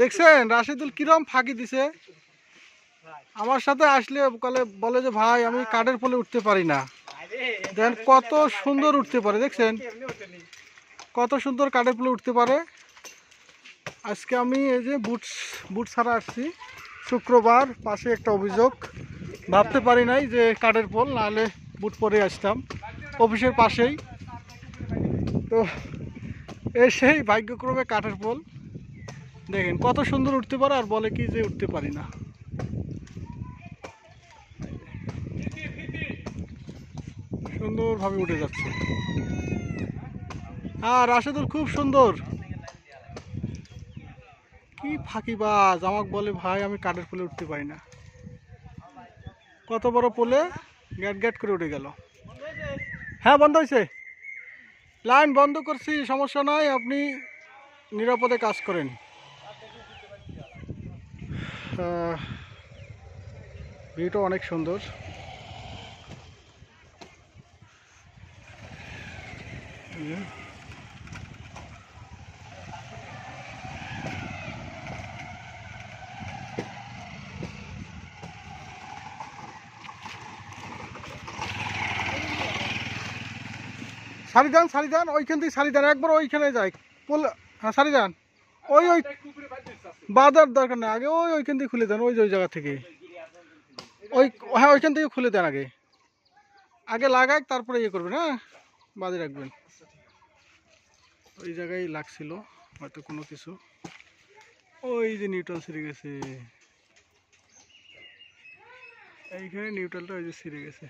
দেখছেন, রাশিদুল কিরম ফাঁকি দিছে। আমার সাথে আসলে বলে বলে যে, ভাই, আমি কাঠের পোলে উঠতে পারি না। দেন কত সুন্দর উঠতে পারে, দেখছেন? কত সুন্দর কাঠের পোলে উঠতে পারে। আজকে আমি এই যে বুট বুট ছাড়া আসছি। শুক্রবার, পাশে একটা অভিযোগ। ভাবতে পারি নাই যে কাঠের পোল নাহলে বুট পরে আসতাম। অফিসের পাশেই। তো এসেই ভাগ্যক্রমে কাঠের পোল দেখেন, কত সুন্দর উঠতে পারে আর বলে কি যে উঠতে পারি না। সুন্দরভাবে উঠে যাচ্ছে। আর রাশেদুল খুব সুন্দর। কি ফাঁকিবাজ, আমাকে বলে, ভাই, আমি কাঠের পোলে উঠতে পারি না। কত বড় পোলে গ্যাট গ্যাট করে উঠে গেল। হ্যাঁ বন্ধ হয়েছে। লাইন বন্ধ করছি, সমস্যা নাই, আপনি নিরাপদে কাজ করেন। ভিউটা অনেক সুন্দর। সারি দেন ওইখান থেকে সারি দেন একবার ওইখানে যাই পোল হ্যাঁ সারি দেন ওই ওই, বাজার দরকার নেই। আগে ওই, ওইখান থেকে খুলে দেন, ওই ওই জায়গা থেকে। ওই হ্যাঁ ওইখান থেকে খুলে দেন আগে। আগে লাগাই তারপরে ইয়ে করবেন হ্যাঁ? বাজে রাখবেন। ওই জায়গায় লাগছিল, হয়তো কোনো কিছু। ওই যে নিউট্রাল ছিঁড়ে গেছে। এইখানে নিউট্রালটা ওই যে ছিঁড়ে গেছে।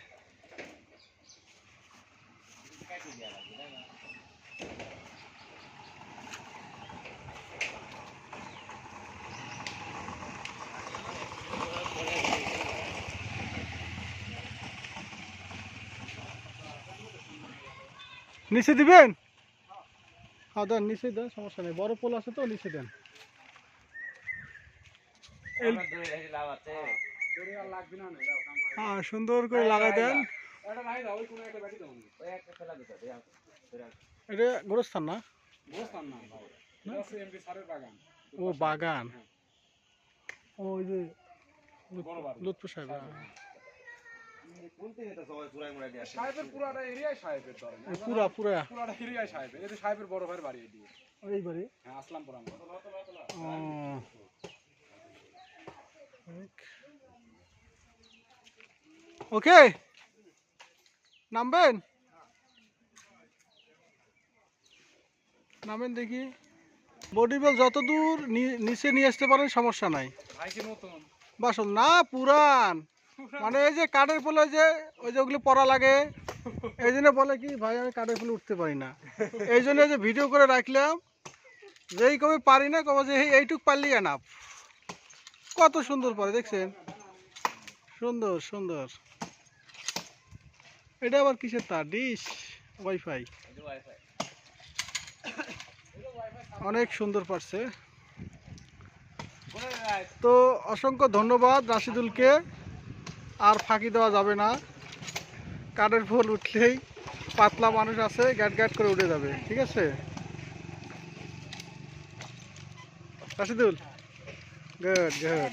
নিচে দিবেন? হ্যাঁ দেন নিচে দেন সমস্যা নেই। বড় পোল আছে তো নিচে দেন। হ্যাঁ সুন্দর করে লাগাই দেন। এটা গোরস্থান না? ও বাগান। ও ওই যে লুৎফর সাহেব হ্যাঁ। সাহেবের পুরাটা এরিয়ায় সাহেবের ধরেন পুরা পুরা। পুরাটা এরিয়ায় সাহেবের। এটা সাহেবের বড় ভাইয়ের বাড়ি এদিকে এইবারে হ্যাঁ আসলাম পুরান ওকে। নামবেন? নামেন দেখি। বডি বেল যত দূর নিচে নিয়ে আসতে পারেন সমস্যা নাই। ভাই কি বাসন না পুরান। মানে এই যে কাঠের পোলে যে ওই যে ওগুলো পড়া লাগে, এই জন্য বলে কি, ভাই, আমি কাঠের পোলে উঠতে পারি না। এই জন্য যে ভিডিও করে রাখলাম যেই কবে পারি না, কবে যে এইটুক পারলি এনাফ কত সুন্দর পরে, দেখছেন? সুন্দর সুন্দর। এটা আবার কিসের তার? ডিশ ওয়াইফাই অনেক সুন্দর পারছে। তো অসংখ্য ধন্যবাদ রাশিদুলকে। আর ফাঁকি দেওয়া যাবে না। কাঠের ফুল উঠলেই পাতলা মানুষ আছে, গ্যাট গ্যাট করে উঠে যাবে, ঠিক আছে? Rashidul good good